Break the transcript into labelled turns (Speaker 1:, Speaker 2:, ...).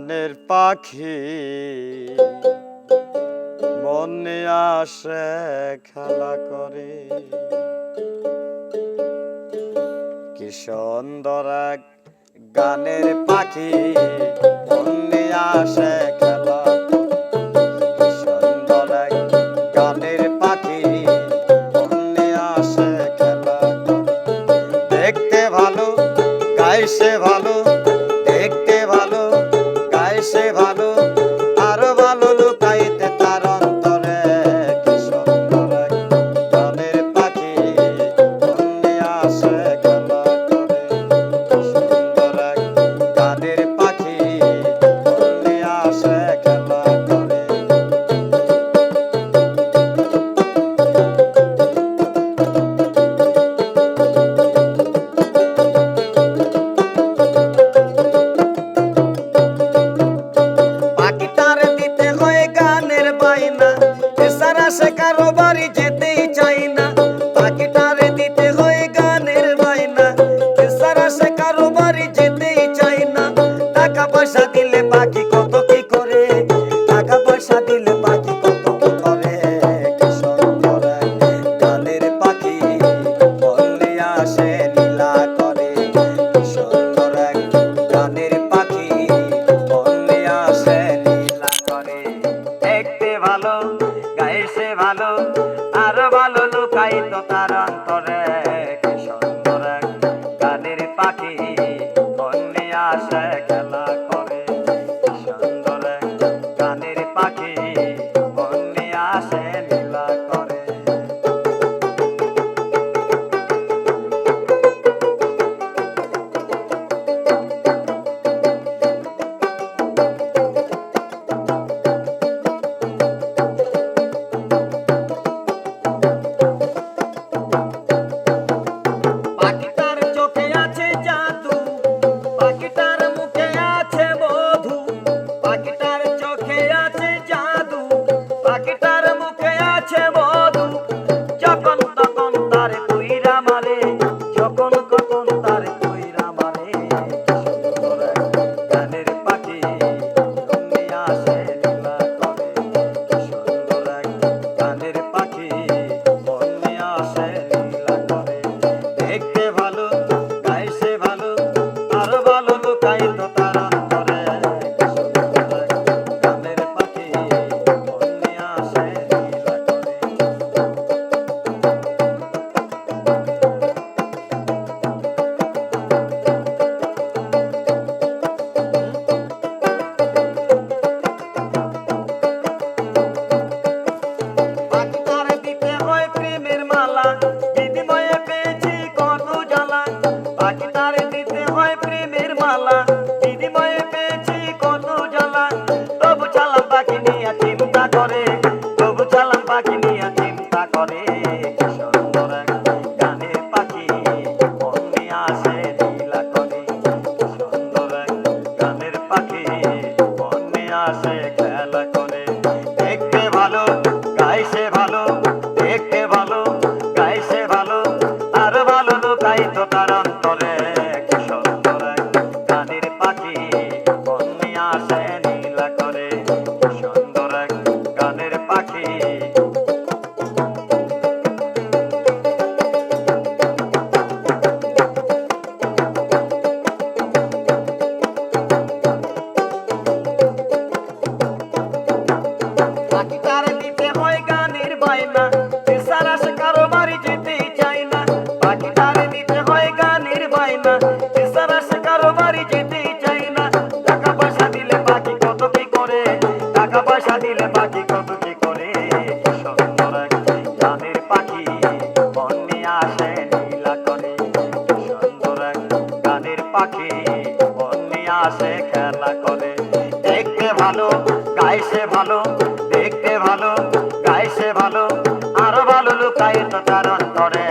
Speaker 1: গানের পাখি মনে আসে খেলা করে। কি সুন্দর গানের পাখি মনে আসে সে ভালো আরও ভালো লুকাইতে তার অন্তরে কি সুন্দর মনের পাখি আসে। আর ভালো লুকাইতো তার পাখি বন্যা সে খেলা করে। দেখতে ভালো, গাইছে ভালো, দেখতে ভালো, গাইছে ভালো। আরও ভালো লুকাই তো তার অন্তরে।